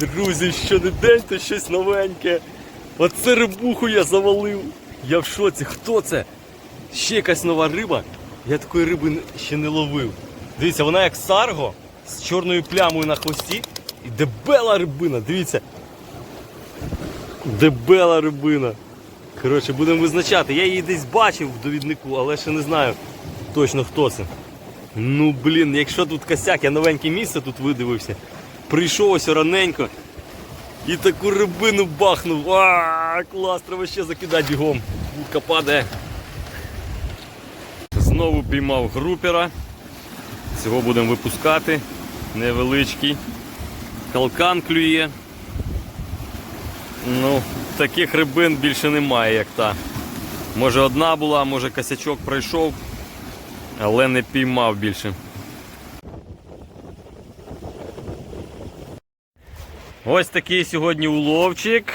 Друзі, що не день, то щось новеньке. Оце рибуху я завалив. Я в шоці. Хто це? Ще якась нова риба. Я такої риби ще не ловив. Дивіться, вона як сарго з чорною плямою на хвості. І дебела рибина, дивіться. Дебела рибина. Коротше, будемо визначати. Я її десь бачив в довіднику, але ще не знаю точно хто це. Ну блін, якщо тут косяк, я новеньке місце тут видивився. Прийшов ось раненько і таку рибину бахнув. А, клас, треба ще закидати бігом. Вудка падає. Знову піймав групера. Цього будемо випускати. Невеличкий. Калкан клює. Ну, таких рибин більше немає, як та. Може одна була, може косячок пройшов, але не піймав більше. Ось такий сьогодні уловчик.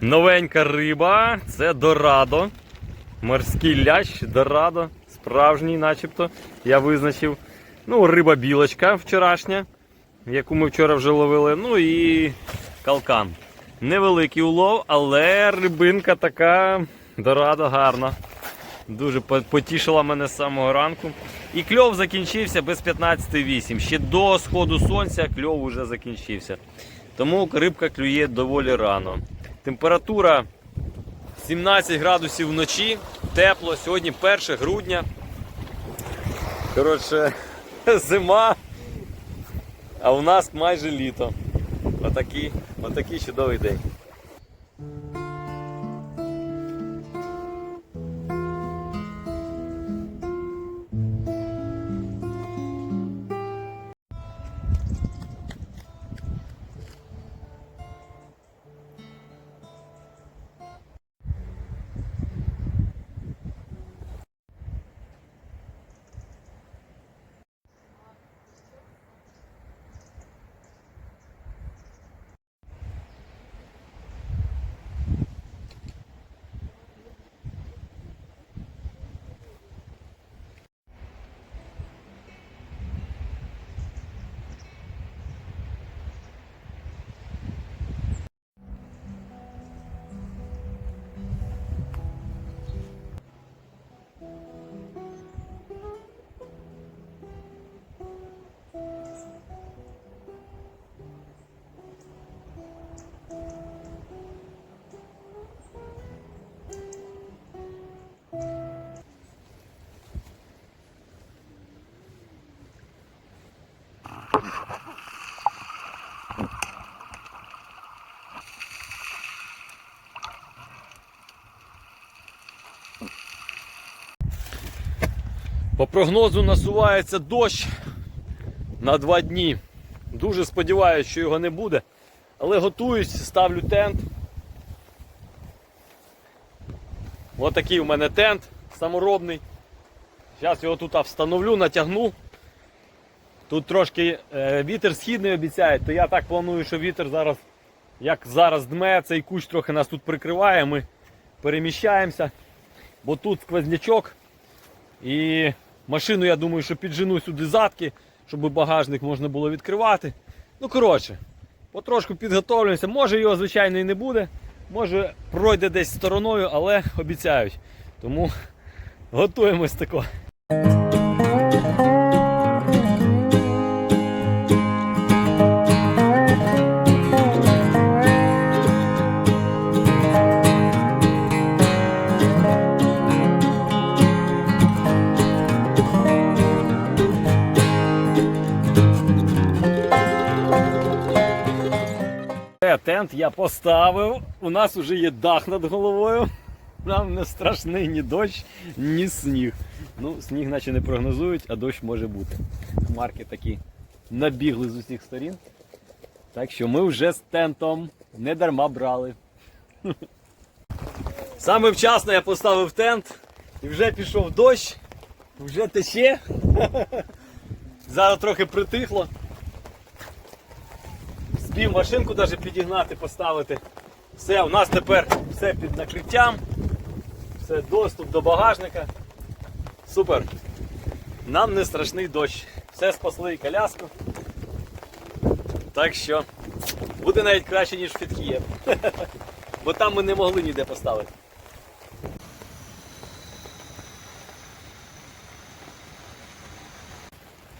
Новенька риба. Це Дорадо. Морський лящ Дорадо. Справжній, начебто, я визначив. Ну, риба білочка вчорашня, яку ми вчора вже ловили. Ну і калкан. Невеликий улов, але рибинка така дорадо гарна. Дуже потішила мене з самого ранку. І кльов закінчився без 15,8. Ще до сходу сонця кльов уже закінчився. Тому рибка клює доволі рано. Температура 17 градусів вночі, тепло. Сьогодні 1 грудня. Коротше, зима, а у нас майже літо. Отакий, отакий чудовий день. По прогнозу насувається дощ на два дні. Дуже сподіваюся, що його не буде. Але готуюсь, ставлю тент. Ось такий у мене тент саморобний. Зараз його тут встановлю, натягну. Тут трошки е, вітер східний обіцяє, то я так планую, що вітер зараз, як зараз дме, цей кущ трохи нас тут прикриває, ми переміщаємося, бо тут сквознячок. І машину, я думаю, що піджену сюди задки, щоб багажник можна було відкривати. Ну, коротше, потрошку підготовлюємося. Може його, звичайно, і не буде. Може пройде десь стороною, але обіцяють. Тому готуємось тако. Тент я поставив. У нас вже є дах над головою. Нам не страшний ні дощ, ні сніг. Ну, сніг наче не прогнозують, а дощ може бути. Хмарки такі набігли з усіх сторін. Так що ми вже з тентом не дарма брали. Саме вчасно я поставив тент і вже пішов дощ, вже тече. Зараз трохи притихло. Спів машинку навіть підігнати, поставити. Все, у нас тепер все під накриттям. Все, доступ до багажника. Супер. Нам не страшний дощ. Все спасли і коляску. Так що Буде навіть краще, ніж в Фітхіє. Бо там ми не могли ніде поставити.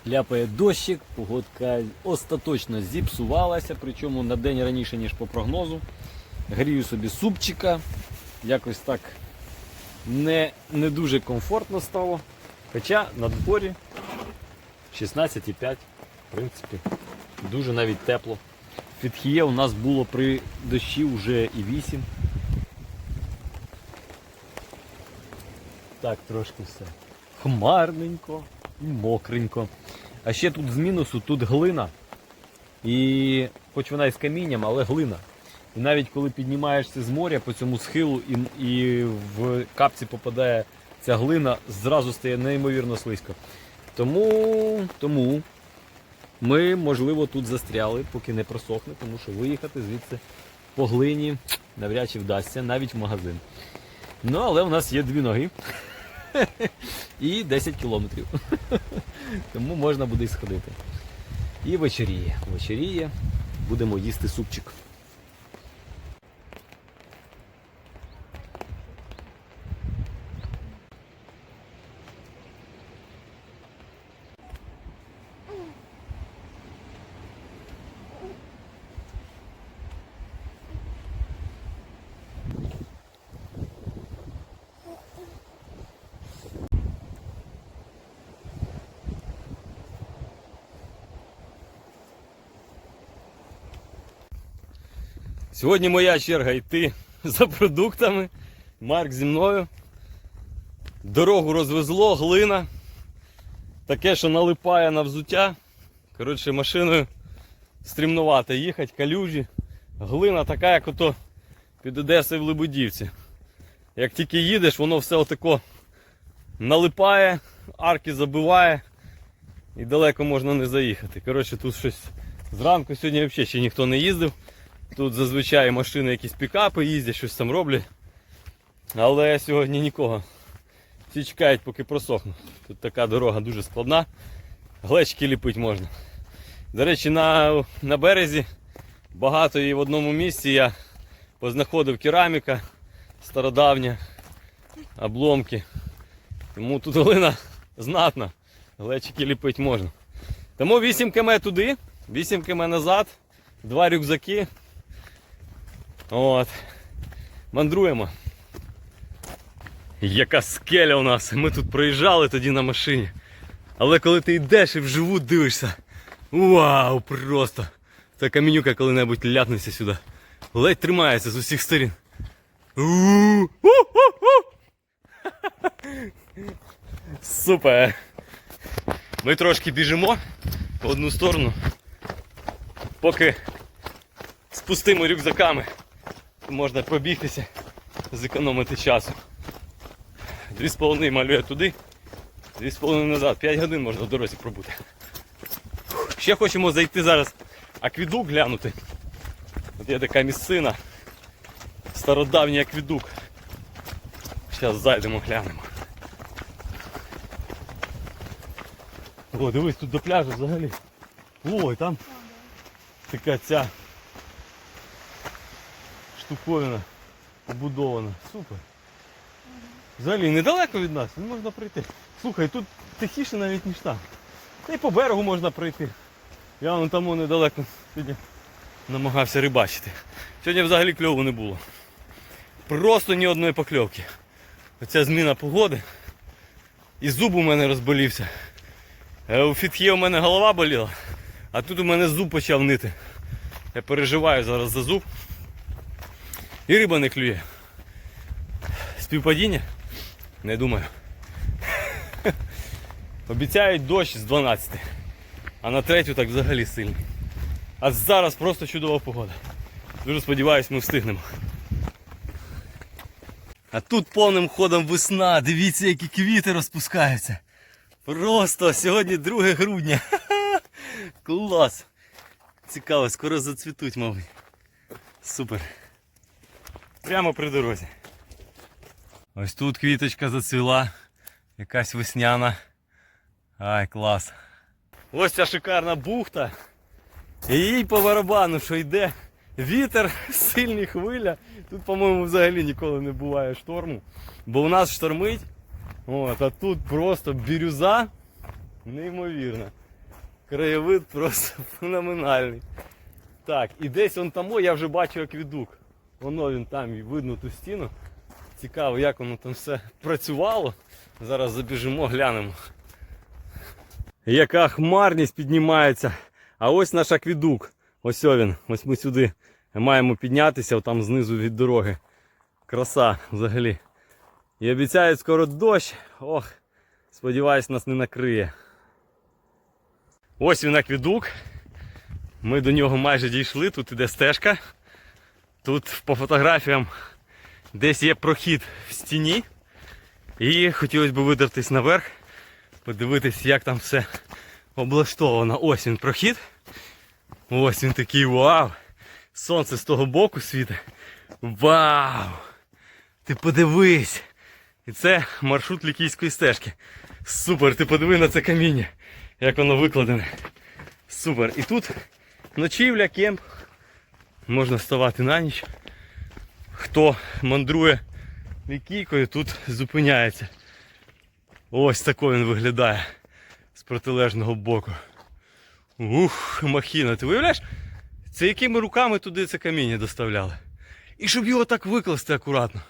Ляпає дощик, погодка остаточно зіпсувалася, причому на день раніше, ніж по прогнозу. Грію собі супчика. Якось так не, не дуже комфортно стало. Хоча на дворі 16,5, в принципі, дуже навіть тепло. Фітхіє у нас було при дощі вже і 8. Так, трошки все. Хмарненько і мокренько. А ще тут з мінусу, тут глина. І хоч вона і з камінням, але глина. І навіть коли піднімаєшся з моря по цьому схилу і, і в капці попадає ця глина, зразу стає неймовірно слизько. Тому, тому ми, можливо, тут застряли, поки не просохне, тому що виїхати звідси по глині навряд чи вдасться, навіть в магазин. Ну, але у нас є дві ноги і 10 кілометрів. Тому можна буде і сходити. І вечеріє. Вечеріє. Будемо їсти супчик. Сьогодні моя черга йти за продуктами. Марк зі мною. Дорогу розвезло, глина. Таке, що налипає на взуття. Коротше, машиною стрімнувато їхати, калюжі. Глина така, як ото під Одесою в Лебедівці. Як тільки їдеш, воно все отако налипає, арки забиває і далеко можна не заїхати. Коротше, тут щось зранку сьогодні взагалі ще ніхто не їздив. Тут зазвичай машини якісь пікапи їздять, щось там роблять. Але сьогодні нікого. Всі чекають, поки просохне. Тут така дорога дуже складна. Глечки ліпити можна. До речі, на, на березі багато і в одному місці я познаходив кераміка стародавня, обломки. Тому тут глина знатна. Глечики ліпити можна. Тому 8 км туди, 8 км назад, два рюкзаки. От. Мандруємо. Яка скеля у нас. Ми тут проїжджали тоді на машині. Але коли ти йдеш і вживу дивишся. Вау, просто! Та камінюка коли-небудь ляпнеться сюди. Ледь тримається з усіх сторін. Супер! Ми трошки біжимо в одну сторону. Поки з пустими рюкзаками можна пробігтися, зекономити часу. Дві з половиною малює туди, дві з половиною назад. П'ять годин можна в дорозі пробути. Ще хочемо зайти зараз аквідук глянути. От є така місцина. Стародавній аквідук. Зараз зайдемо, глянемо. О, дивись, тут до пляжу взагалі. Ой, там така ця штуковина побудована. Супер. Взагалі недалеко від нас, можна пройти. Слухай, тут тихіше навіть ніж там. Та й по берегу можна пройти. Я вон там недалеко сьогодні намагався рибачити. Сьогодні взагалі кльову не було. Просто ні одної покльовки. Оця зміна погоди. І зуб у мене розболівся. Е, У фітхі у мене голова боліла, а тут у мене зуб почав нити. Я переживаю зараз за зуб. І риба не клює. Співпадіння? Не думаю. Обіцяють дощ з 12, а на третю так взагалі сильний. А зараз просто чудова погода. Дуже сподіваюсь, ми встигнемо. А тут повним ходом весна. Дивіться, які квіти розпускаються. Просто сьогодні 2 грудня. Клас! Цікаво, скоро зацвітуть, мабуть. Супер. Прямо при дорозі. Ось тут квіточка зацвіла. Якась весняна. Ай, клас. Ось ця шикарна бухта. І їй по барабану, що йде вітер, сильні хвиля. Тут, по-моєму, взагалі ніколи не буває шторму. Бо у нас штормить. От, а тут просто бірюза неймовірна. Краєвид просто феноменальний. Так, і десь он там, я вже бачу аквідук. Воно він там і видно ту стіну. Цікаво, як воно там все працювало. Зараз забіжимо, глянемо. Яка хмарність піднімається. А ось наш аквідук. Ось він. Ось ми сюди маємо піднятися, там знизу від дороги. Краса взагалі. І обіцяють скоро дощ. Ох, сподіваюсь, нас не накриє. Ось він аквідук. Ми до нього майже дійшли. Тут іде стежка. Тут по фотографіям десь є прохід в стіні. І хотілося б видертись наверх, подивитись, як там все облаштовано. Ось він прохід. Ось він такий вау! Сонце з того боку світить. Вау! Ти подивись! І це маршрут лікійської стежки. Супер! Ти подиви на це каміння, як воно викладене. Супер! І тут ночівля, кемп. Можна ставати на ніч. Хто мандрує лікійкою, тут зупиняється. Ось тако він виглядає з протилежного боку. Ух, махіна, ти уявляєш? Це якими руками туди це каміння доставляли? І щоб його так викласти акуратно.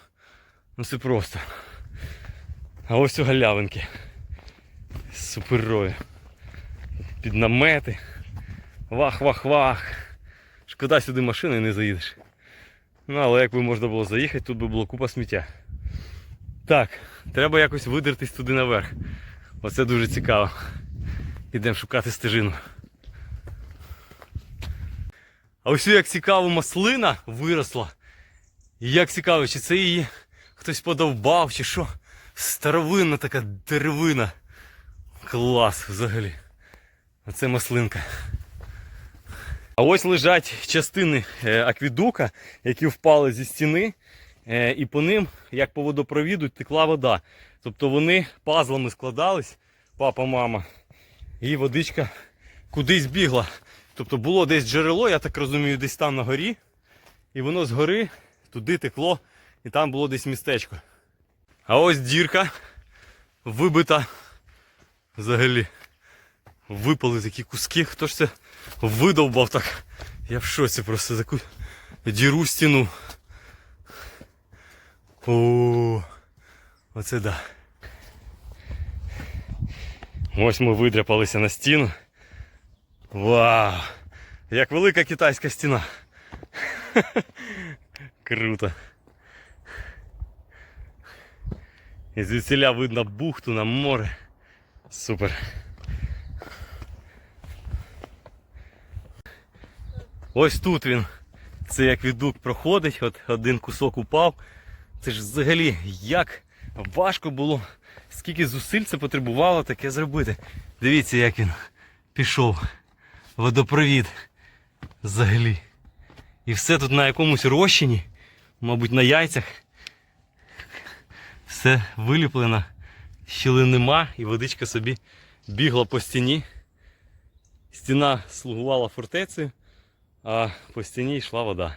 Ну це просто. А ось у галявинки. Суперові. Під намети. Вах-вах-вах. Шкода сюди машиною не заїдеш. Ну, але якби можна було заїхати, тут би було купа сміття. Так, треба якось видертись туди наверх. Оце дуже цікаво. Ідемо шукати стежину. А ось як цікаво маслина виросла. Як цікаво, чи це її хтось подовбав, чи що. Старовинна така деревина. Клас взагалі. Оце маслинка. А ось лежать частини е, аквідука, які впали зі стіни, е, і по ним, як по водопровіду, текла вода. Тобто вони пазлами складались, папа, мама, і водичка кудись бігла. Тобто було десь джерело, я так розумію, десь там на горі, і воно згори туди текло, і там було десь містечко. А ось дірка вибита взагалі. Випали такі куски. Хто ж це видовбав так? Я в шоці просто таку діру стіну. О, оце да. Ось ми видряпалися на стіну. Вау! Як велика китайська стіна. Круто. І звідсіля видно бухту на море. Супер. Ось тут він. Це як віддук проходить, от один кусок упав. Це ж взагалі як важко було, скільки зусиль це потребувало таке зробити. Дивіться, як він пішов. Водопровід. Взагалі. І все тут на якомусь розчині, мабуть, на яйцях. Все виліплено, щілин нема, і водичка собі бігла по стіні. Стіна слугувала фортецею а по стіні йшла вода.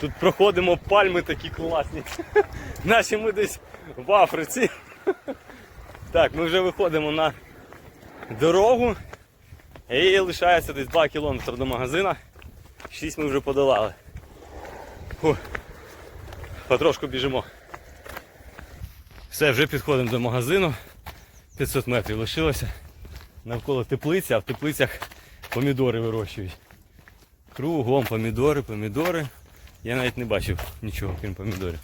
Тут проходимо пальми такі класні. Наче ми десь в Африці. Так, ми вже виходимо на дорогу. І лишається десь 2 кілометри до магазина. 6 ми вже подолали. Фу. Потрошку біжимо. Все, вже підходимо до магазину. 500 метрів лишилося. Навколо теплиці, а в теплицях помідори вирощують. Кругом помідори, помідори. Я навіть не бачив нічого, крім помідорів.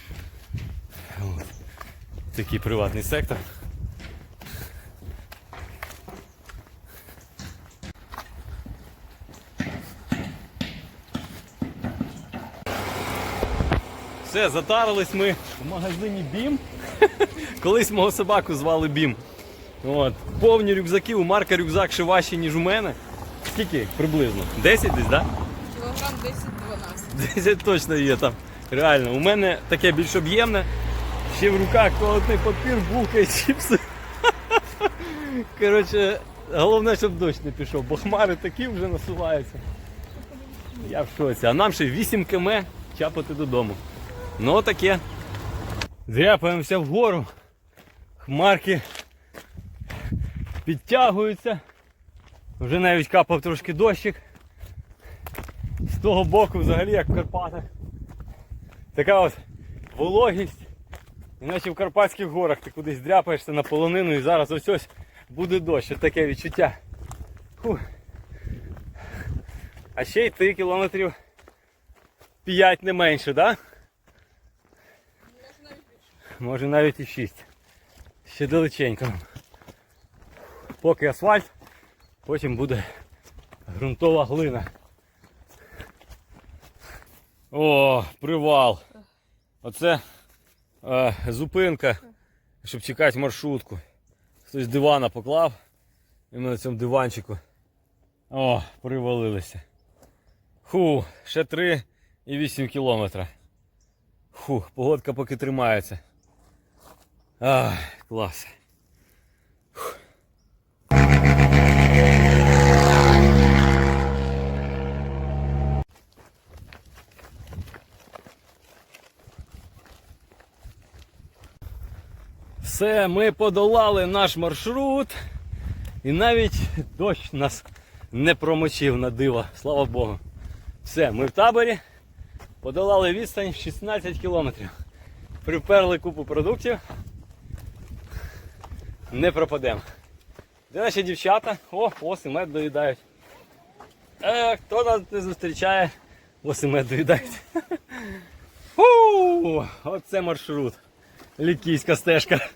От. Такий приватний сектор. Все, затарились ми в магазині Бім. Колись мого собаку звали Бім. От. Повні рюкзаки, у Марка рюкзак ще важчий, ніж у мене. скільки приблизно? 10 десь, так? Да? Кілограм 10-12. 10 точно є там. Реально, у мене таке більш об'ємне. Ще в руках туалетний папір, булка і чіпси. Коротше, головне, щоб дощ не пішов, бо хмари такі вже насуваються. Я в шоці. А нам ще 8 км чапати додому. Ну таке. Дряпаємося вгору. Хмарки підтягуються. Вже навіть капав трошки дощик. З того боку взагалі як в Карпатах. Така от вологість. Іначе в Карпатських горах ти кудись дряпаєшся на полонину і зараз ось ось буде дощ. От таке відчуття. Фу. А ще йти кілометрів 5 не менше, так? Да? Може навіть і 6. Ще далеченько. Поки асфальт, потім буде ґрунтова глина. О, привал. Оце е, зупинка, щоб чекати маршрутку. Хтось дивана поклав. І ми на цьому диванчику. О, привалилися. Фу, ще 3,8 кілометра. Фу, погодка поки тримається. Ах, клас. Все, ми подолали наш маршрут. І навіть дощ нас не промочив на диво, слава Богу. Все, ми в таборі. Подолали відстань 16 кілометрів. Приперли купу продуктів. Не пропадемо. Де наші дівчата? О, оси мед доїдають. Е, хто нас не зустрічає, мед доїдають. Фу, оце маршрут. Лікійська стежка.